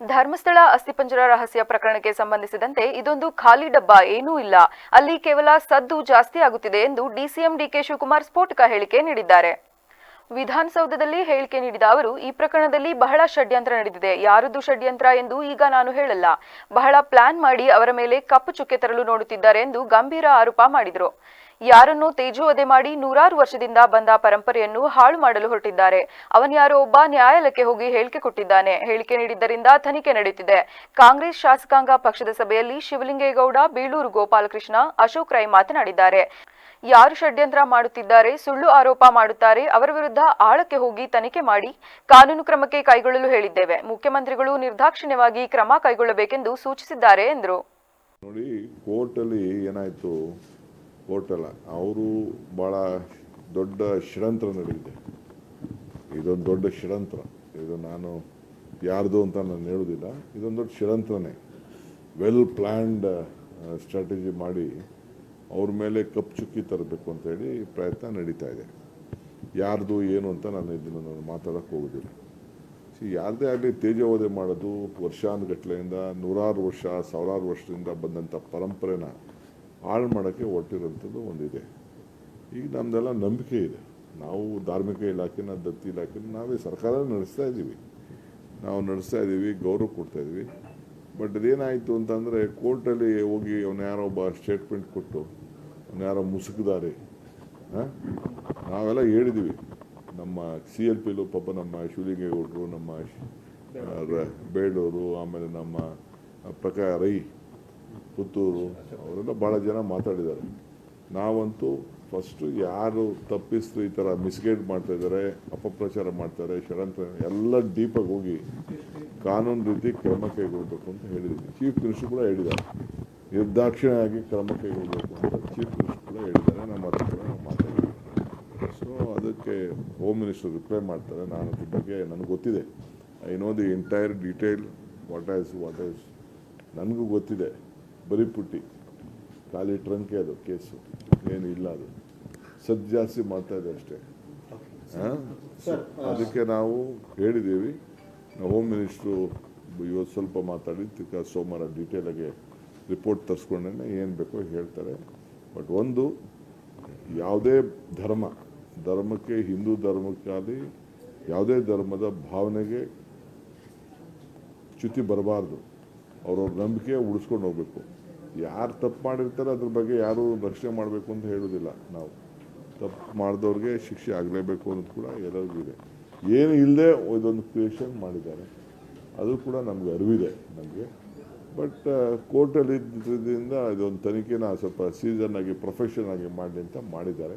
ಧರ್ಮಸ್ಥಳ ಅಸ್ಥಿಪಂಜರ ರಹಸ್ಯ ಪ್ರಕರಣಕ್ಕೆ ಸಂಬಂಧಿಸಿದಂತೆ ಇದೊಂದು ಖಾಲಿ ಡಬ್ಬ ಏನೂ ಇಲ್ಲ. ಅಲ್ಲಿ ಕೇವಲ ಸದ್ದು ಜಾಸ್ತಿ ಆಗುತ್ತಿದೆ ಎಂದು ಡಿಸಿಎಂ ಡಿಕೆ ಶಿವಕುಮಾರ್ ಸ್ಫೋಟಕ ಹೇಳಿಕೆ ನೀಡಿದ್ದಾರೆ. ವಿಧಾನಸೌಧದಲ್ಲಿ ಹೇಳಿಕೆ ನೀಡಿದ ಅವರು, ಈ ಪ್ರಕರಣದಲ್ಲಿ ಬಹಳ ಷಡ್ಯಂತ್ರ ನಡೆದಿದೆ. ಯಾರದ್ದು ಷಡ್ಯಂತ್ರ ಎಂದು ಈಗ ನಾನು ಹೇಳಲ್ಲ. ಬಹಳ ಪ್ಲಾನ್ ಮಾಡಿ ಅವರ ಮೇಲೆ ಕಪ್ಪು ಚುಕ್ಕೆ ತರಲು ನೋಡುತ್ತಿದ್ದಾರೆ ಎಂದು ಗಂಭೀರ ಆರೋಪ ಮಾಡಿದರು. ಯಾರನ್ನೋ ತೇಜುವದೆ ಮಾಡಿ ನೂರಾರು ವರ್ಷದಿಂದ ಬಂದ ಪರಂಪರೆಯನ್ನು ಹಾಳು ಮಾಡಲು ಹೊರಟಿದ್ದಾರೆ. ಅವನ್ಯಾರೋ ಒಬ್ಬ ನ್ಯಾಯಾಲಯಕ್ಕೆ ಹೋಗಿ ಹೇಳಿಕೆ ಕೊಟ್ಟಿದ್ದಾನೆ. ಹೇಳಿಕೆ ನೀಡಿದ್ದರಿಂದ ತನಿಖೆ ನಡೆಯುತ್ತಿದೆ. ಕಾಂಗ್ರೆಸ್ ಶಾಸಕಾಂಗ ಪಕ್ಷದ ಸಭೆಯಲ್ಲಿ ಶಿವಲಿಂಗೇಗೌಡ, ಬೀಳೂರು ಗೋಪಾಲಕೃಷ್ಣ, ಅಶೋಕ್ ರೈ ಮಾತನಾಡಿದ್ದಾರೆ. ಯಾರು ಷಡ್ಯಂತ್ರ ಮಾಡುತ್ತಿದ್ದಾರೆ, ಸುಳ್ಳು ಆರೋಪ ಮಾಡುತ್ತಾರೆ, ಅವರ ವಿರುದ್ಧ ಆಳಕ್ಕೆ ಹೋಗಿ ತನಿಖೆ ಮಾಡಿ ಕಾನೂನು ಕ್ರಮಕ್ಕೆ ಕೈಗೊಳ್ಳಲು ಹೇಳಿದ್ದೇವೆ. ಮುಖ್ಯಮಂತ್ರಿಗಳು ನಿರ್ದಾಕ್ಷಿಣ್ಯವಾಗಿ ಕ್ರಮ ಕೈಗೊಳ್ಳಬೇಕೆಂದು ಸೂಚಿಸಿದ್ದಾರೆ ಎಂದರು. ನೋಡಿ, ಕೋರ್ಟಲ್ಲಿ ಏನಾಯಿತು? ಕೋರ್ಟಲ್ಲ, ಅವರು ಭಾಳ ದೊಡ್ಡ ಷಡ್ಯಂತ್ರ ನಡೆದಿದೆ. ಇದೊಂದು ದೊಡ್ಡ ಷಡ್ಯಂತ್ರ. ಇದು ನಾನು ಯಾರ್ದು ಅಂತ ನಾನು ಹೇಳೋದಿಲ್ಲ. ಇದೊಂದು ದೊಡ್ಡ ಷಡ್ಯಂತ್ರನೇ. ವೆಲ್ ಪ್ಲ್ಯಾಂಡ್ ಸ್ಟ್ರಾಟಜಿ ಮಾಡಿ ಅವ್ರ ಮೇಲೆ ಕಪ್ಪು ಚುಕ್ಕಿ ತರಬೇಕು ಅಂತೇಳಿ ಪ್ರಯತ್ನ ನಡೀತಾ ಇದೆ. ಯಾರ್ದು ಏನು ಅಂತ ನಾನು ಇದನ್ನು ನಾನು ಮಾತಾಡೋಕ್ಕೆ ಹೋಗೋದಿಲ್ಲ. ಯಾರದೇ ಆಗಲಿ ತೇಜೋವಧೆ ಮಾಡೋದು ವರ್ಷಾನುಗಟ್ಲೆಯಿಂದ ನೂರಾರು ವರ್ಷ, ಸಾವಿರಾರು ವರ್ಷದಿಂದ ಬಂದಂಥ ಪರಂಪರೆನ ಹಾಳು ಮಾಡೋಕ್ಕೆ ಹೊರಟಿರೋಂಥದ್ದು ಒಂದಿದೆ. ಈಗ ನಮ್ಮದೆಲ್ಲ ನಂಬಿಕೆ ಇದೆ. ನಾವು ಧಾರ್ಮಿಕ ಇಲಾಖೆನ, ದತ್ತಿ ಇಲಾಖೆನ ನಾವೇ ಸರ್ಕಾರ ನಡೆಸ್ತಾ ಇದ್ದೀವಿ. ನಾವು ನಡೆಸ್ತಾ ಇದ್ದೀವಿ, ಗೌರವ ಕೊಡ್ತಾ ಇದ್ದೀವಿ. ಬಟ್ ಅದೇನಾಯಿತು ಅಂತಂದರೆ ಕೋರ್ಟಲ್ಲಿ ಹೋಗಿ ಅವನು ಯಾರೋ ಒಬ್ಬ ಸ್ಟೇಟ್ಮೆಂಟ್ ಕೊಟ್ಟು, ಅವನು ಯಾರೋ ಮುಸುಕಿದ್ದಾರೆ ಹಾಂ? ನಾವೆಲ್ಲ ಹೇಳಿದ್ದೀವಿ. ನಮ್ಮ ಸಿ ಎಲ್ ಪಿಲು ಪಾಪ ನಮ್ಮ ಶಿವಲಿಂಗೇಗೌಡರು, ನಮ್ಮ ಬೇಳೂರು ರ- ಆಮೇಲೆ ನಮ್ಮ ಪ್ರಕಾರ ರೈ ಪುತ್ತೂರು, ಅವರೆಲ್ಲ ಭಾಳ ಜನ ಮಾತಾಡಿದ್ದಾರೆ. ನಾವಂತೂ ಫಸ್ಟು ಯಾರು ತಪ್ಪಿಸ್ತು ಈ ಥರ ಮಿಸ್ಗೈಡ್ ಮಾಡ್ತಾ ಇದ್ದಾರೆ, ಅಪಪ್ರಚಾರ ಮಾಡ್ತಾರೆ ಷಡಂತ್ರ ಎಲ್ಲ ಡೀಪಾಗಿ ಹೋಗಿ ಕಾನೂನು ರೀತಿ ಕ್ರಮ ಕೈಗೊಳ್ಳಬೇಕು ಅಂತ ಹೇಳಿದ್ದೀನಿ ಚೀಫ್ ಮಿನಿಸ್ಟರ್ ಕೂಡ ಹೇಳಿದ್ದಾರೆ. ನಿರ್ದಾಕ್ಷಿಣ್ಯವಾಗಿ ಕ್ರಮ ಕೈಗೊಳ್ಳಬೇಕು ಅಂತ ಚೀಫ್ ಮಿನಿಸ್ಟರ್ ಕೂಡ ಹೇಳಿದ್ದಾರೆ. ನಮ್ಮ ಹತ್ರ ಸೊ ಅದಕ್ಕೆ ಹೋಮ್ ಮಿನಿಸ್ಟರ್ ರಿಪ್ಲೈ ಮಾಡ್ತಾರೆ. ನಾನು ಅದ್ರ ಬಗ್ಗೆ ನನಗೆ ಗೊತ್ತಿದೆ. I know the entire detail what as what as ನನಗೂ ಗೊತ್ತಿದೆ. ಬರೀ ಪುಟ್ಟಿ. ಖಾಲಿ ಟ್ರಂಕೆ ಅದು ಕೇಸು. ಏನು ಇಲ್ಲ ಅದು. ಸದ್ ಜಾಸ್ತಿ ಮಾಡ್ತಾ ಇದೆ ಅಷ್ಟೇ? ಅದಕ್ಕೆ ನಾವು ಹೇಳಿದ್ದೀವಿ. ನಾವು ಹೋಮ್ ಮಿನಿಸ್ಟ್ರು ಇವತ್ತು ಸ್ವಲ್ಪ ಮಾತಾಡಿ ತಿರ್ಗಾ ಸೋಮವಾರ ಡೀಟೇಲಾಗಿ ರಿಪೋರ್ಟ್ ತರಿಸ್ಕೊಂಡೇ ಏನು ಬೇಕೋ ಹೇಳ್ತಾರೆ. ಬಟ್ ಒಂದು ಯಾವುದೇ ಧರ್ಮ ಧರ್ಮಕ್ಕೆ ಹಿಂದೂ ಧರ್ಮಕ್ಕಾಗಲಿ ಯಾವುದೇ ಧರ್ಮದ ಭಾವನೆಗೆ ಚ್ಯುತಿ ಬರಬಾರ್ದು. ಅವ್ರವ್ರ ನಂಬಿಕೆ ಉಳಿಸ್ಕೊಂಡು ಹೋಗ್ಬೇಕು. ಯಾರು ತಪ್ಪು ಮಾಡಿರ್ತಾರೆ ಅದ್ರ ಬಗ್ಗೆ ಯಾರು ರಕ್ಷಣೆ ಮಾಡಬೇಕು ಅಂತ ಹೇಳೋದಿಲ್ಲ ನಾವು. ತಪ್ಪು ಮಾಡಿದವ್ರಿಗೆ ಶಿಕ್ಷೆ ಆಗಲೇಬೇಕು ಅನ್ನೋದು ಕೂಡ ಎಲ್ಲರಿಗೂ ಇದೆ. ಏನು ಇಲ್ಲದೆ ಇದೊಂದು ಕ್ರಿಯೇಷನ್ ಮಾಡಿದ್ದಾರೆ. ಅದು ಕೂಡ ನಮ್ಗೆ ಅರಿವಿದೆ ನಮಗೆ. ಬಟ್ ಕೋರ್ಟಲ್ಲಿ ಇದ್ದಿದ್ದರಿಂದ ಇದೊಂದು ತನಿಖೆನ ಸ್ವಲ್ಪ ಸೀಸನ್ ಆಗಿ ಪ್ರೊಫೆಷನ್ ಆಗಿ ಮಾಡಲಿ ಅಂತ ಮಾಡಿದ್ದಾರೆ.